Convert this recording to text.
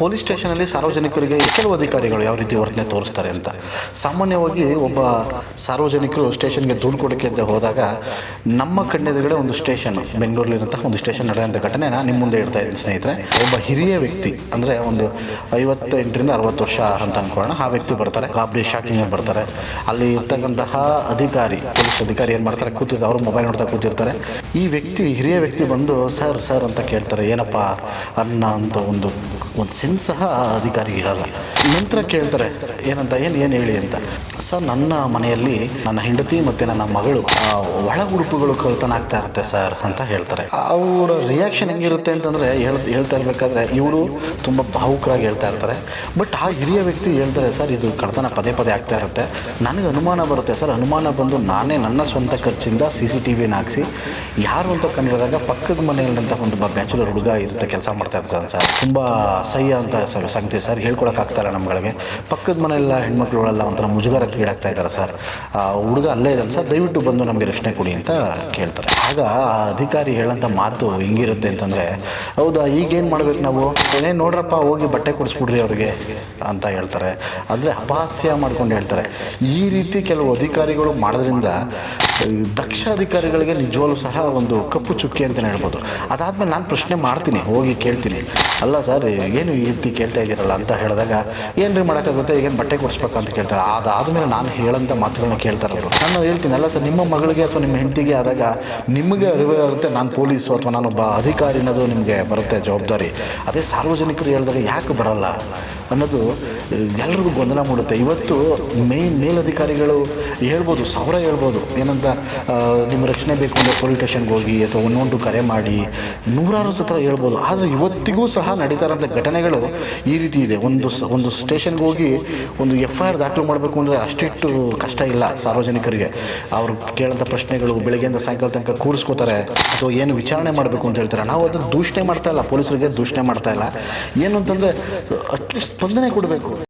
Police ಸ್ಟೇಷನಲ್ಲಿ ಸಾರ್ವಜನಿಕರಿಗೆ ಕೆಲವು ಅಧಿಕಾರಿಗಳು ಯಾವ ರೀತಿ ವರ್ತನೆ ತೋರಿಸ್ತಾರೆ ಅಂತ. ಸಾಮಾನ್ಯವಾಗಿ ಒಬ್ಬ ಸಾರ್ವಜನಿಕರು ಸ್ಟೇಷನ್ಗೆ ದೂರು ಕೊಡೋಕ್ಕೆ ಅಂತ ಹೋದಾಗ ನಮ್ಮ ಕಣ್ಣೆದುಗಡೆ ಒಂದು ಸ್ಟೇಷನ್, ಬೆಂಗಳೂರಲ್ಲಿರುವಂತಹ ಒಂದು ಸ್ಟೇಷನ್ ನಡೆಯುವಂಥ ಘಟನೆನ ನಿಮ್ಮ ಮುಂದೆ ಇಡ್ತಾ ಇದ್ದೀನಿ ಸ್ನೇಹಿತರೆ. ಒಬ್ಬ ಹಿರಿಯ ವ್ಯಕ್ತಿ, ಅಂದರೆ ಒಂದು ಐವತ್ತೆಂಟರಿಂದ ಅರವತ್ತು ವರ್ಷ ಅಂತ ಅನ್ಕೊಳ್ಳೋಣ. ಆ ವ್ಯಕ್ತಿ ಬರ್ತಾರೆ, ಗಾಬರಿ, ಶಾಕಿಂಗ್ ಬರ್ತಾರೆ. ಅಲ್ಲಿ ಇರ್ತಕ್ಕಂತಹ ಅಧಿಕಾರಿ, ಪೊಲೀಸ್ ಅಧಿಕಾರಿ ಏನು ಮಾಡ್ತಾರೆ, ಕೂತಿರ್ತಾರೆ, ಅವರು ಮೊಬೈಲ್ ನೋಡ್ತಾ ಕೂತಿರ್ತಾರೆ. ಈ ವ್ಯಕ್ತಿ, ಹಿರಿಯ ವ್ಯಕ್ತಿ ಬಂದು, ಸರ್ ಸರ್ ಅಂತ ಕೇಳ್ತಾರೆ. ಏನಪ್ಪ ಅನ್ನ ಅಂತ ಒಂದು ಒಂದು ಸೆನ್ಸ್ ಸಹ ಅಧಿಕಾರಿ ಇರಲ್ಲ. ನಂತರ ಕೇಳ್ತಾರೆ, ಏನಂತ, ಏನು ಏನು ಹೇಳಿ ಅಂತ. ಸರ್, ನನ್ನ ಮನೆಯಲ್ಲಿ ನನ್ನ ಹೆಂಡತಿ ಮತ್ತು ನನ್ನ ಮಗಳು ಒಳ ಉಡುಪುಗಳು ಕಳ್ತನ ಆಗ್ತಾ ಇರುತ್ತೆ ಸರ್ ಅಂತ ಹೇಳ್ತಾರೆ. ಅವರ ರಿಯಾಕ್ಷನ್ ಹೆಂಗಿರುತ್ತೆ ಅಂತಂದರೆ ಹೇಳ್, ಹೇಳ್ತಾ ಇರಬೇಕಾದ್ರೆ ಇವರು ತುಂಬ ಭಾವುಕರಾಗಿ ಹೇಳ್ತಾ ಇರ್ತಾರೆ. ಬಟ್ ಆ ಹಿರಿಯ ವ್ಯಕ್ತಿ ಹೇಳ್ತಾರೆ, ಸರ್, ಇದು ಕಳ್ತನ ಪದೇ ಪದೇ ಆಗ್ತಾ ಇರುತ್ತೆ. ನನಗೆ ಅನುಮಾನ ಬರುತ್ತೆ ಸರ್. ಅನುಮಾನ ಬಂದು ನಾನೇ ನನ್ನ ಸ್ವಂತ ಖರ್ಚಿಂದ ಸಿ ಸಿ ಟಿ ವಿನ ಹಾಕ್ಸಿ, ಯಾರು ಅಂತ ಕಂಡಿಡಿದಾಗ ಪಕ್ಕದ ಮನೆಯಲ್ಲಿ ಒಂದು ಬ್ಯಾಚುಲರ್ ಹುಡುಗ ಇರುತ್ತೆ ಕೆಲಸ ಮಾಡ್ತಾ ಇರ್ತಾನೆ ಸರ್. ತುಂಬ ಸಹ್ಯ ಅಂತ ಸರ್ ಸಂಗತಿ ಸರ್ ಹೇಳ್ಕೊಳಕ್ಕಾಗ್ತಾಯಿಲ್ಲ ನಮ್ಗಳಿಗೆ? ಪಕ್ಕದ ಮನೆಯೆಲ್ಲ ಹೆಣ್ಮಕ್ಳುಗಳೆಲ್ಲ ಒಂಥರ ಮುಜುಗರಕ್ಕೆ ಈಡಾಗ್ತಾ ಇದ್ದಾರೆ ಸರ್ ಹುಡುಗ ಅಲ್ಲೇ ಇದ್ದಾನೆ ಸರ್, ದಯವಿಟ್ಟು ಬಂದು ನಮಗೆ ರಕ್ಷಣೆ ಕೊಡಿ ಅಂತ ಕೇಳ್ತಾರೆ. ಆಗ ಆ ಅಧಿಕಾರಿ ಹೇಳೋಂಥ ಮಾತು ಹೆಂಗಿರುತ್ತೆ ಅಂತಂದರೆ, ಹೌದಾ, ಈಗೇನು ಮಾಡ್ಬೇಕು ನಾವು? ಏನೇ ನೋಡ್ರಪ್ಪ, ಹೋಗಿ ಬಟ್ಟೆ ಕೊಡಿಸ್ಬಿಡ್ರಿ ಅವ್ರಿಗೆ ಅಂತ ಹೇಳ್ತಾರೆ. ಅಂದರೆ ಅಪಹಾಸ್ಯ ಮಾಡ್ಕೊಂಡು ಹೇಳ್ತಾರೆ. ಈ ರೀತಿ ಕೆಲವು ಅಧಿಕಾರಿಗಳು ಮಾಡೋದ್ರಿಂದ ದಕ್ಷ ಅಧಿಕಾರಿಗಳಿಗೆ ನಿಜವಾಗ್ಲೂ ಸಹ ಒಂದು ಕಪ್ಪು ಚುಕ್ಕಿ ಅಂತಲೇ ಹೇಳ್ಬೋದು. ಅದಾದಮೇಲೆ ನಾನು ಪ್ರಶ್ನೆ ಮಾಡ್ತೀನಿ, ಹೋಗಿ ಕೇಳ್ತೀನಿ. ಅಲ್ಲ ಸರ್, ಏನು ಈ ರೀತಿ ಕೇಳ್ತಾ ಇದ್ದೀರಲ್ಲ ಅಂತ ಹೇಳಿದಾಗ ಏನು ರೀ ಮಾಡೋಕ್ಕಾಗುತ್ತೆ, ಈಗೇನು ಬಟ್ಟೆ ಕೊಡಿಸ್ಬೇಕಂತ ಕೇಳ್ತಾರೆ. ಅದಾದಮೇಲೆ ನಾನು ಹೇಳೋಂಥ ಮಾತುಗಳನ್ನ ಕೇಳ್ತಾರೆ ನಾನು ಹೇಳ್ತೀನಿ, ಅಲ್ಲ ಸರ್, ನಿಮ್ಮ ಮಗಳಿಗೆ ಅಥವಾ ನಿಮ್ಮ ಹೆಂಡತಿಗೆ ಆದಾಗ ನಿಮಗೆ ಅರಿವಾಗುತ್ತೆ ನಾನು ಪೊಲೀಸು ಅಥವಾ ನಾನೊಬ್ಬ ಅನ್ನೋದು ನಿಮಗೆ ಬರುತ್ತೆ ಜವಾಬ್ದಾರಿ. ಅದೇ ಸಾರ್ವಜನಿಕರು ಹೇಳಿದಾಗ ಯಾಕೆ ಬರಲ್ಲ? ಅನ್ನೋದು ಎಲ್ರಿಗೂ ಗೊಂದಲ ಮೂಡುತ್ತೆ. ಇವತ್ತು ಮೇನ್, ಮೇಲಧಿಕಾರಿಗಳು ಹೇಳ್ಬೋದು ಸಾವಿರ ಹೇಳ್ಬೋದು. ಏನಂತ ನಿಮ್ಮ ರಕ್ಷಣೆ ಬೇಕು ಅಂದರೆ ಪೊಲೀಸ್ ಸ್ಟೇಷನ್ಗೆ ಹೋಗಿ ಅಥವಾ ಒಂದೊಂದು ಕರೆ ಮಾಡಿ ನೂರಾರು ಸತ್ರ ಹೇಳ್ಬೋದು. ಆದರೆ ಇವತ್ತಿಗೂ ಸಹ ನಡೀತಾ ಇರೋಂಥ ಘಟನೆಗಳು ಈ ರೀತಿ ಇದೆ. ಒಂದು ಒಂದು ಸ್ಟೇಷನ್ಗೆ ಹೋಗಿ ಒಂದು ಎಫ್ ಐ ಆರ್ ದಾಖಲು ಮಾಡಬೇಕು ಅಂದರೆ ಅಷ್ಟಿಟ್ಟು ಕಷ್ಟ ಇಲ್ಲ ಸಾರ್ವಜನಿಕರಿಗೆ. ಅವರು ಕೇಳೋಂಥ ಪ್ರಶ್ನೆಗಳು ಬೆಳಗ್ಗೆಯಿಂದ ಸಾಯಂಕಾಲ ತನಕ ಕೂರಿಸ್ಕೋತಾರೆ. ಅಥವಾ ಏನು ವಿಚಾರಣೆ ಮಾಡಬೇಕು ಅಂತ ಹೇಳ್ತಾರೆ. ನಾವು ಅದನ್ನು ದೂಷಣೆ ಮಾಡ್ತಾ ಇಲ್ಲ. ಪೊಲೀಸರಿಗೆ ದೂಷಣೆ ಮಾಡ್ತಾ ಇಲ್ಲ. ಏನು ಅಂತಂದರೆ, ಅಟ್ಲೀಸ್ಟ್ ಸ್ಪಂದನೆ ಕೊಡಬೇಕು.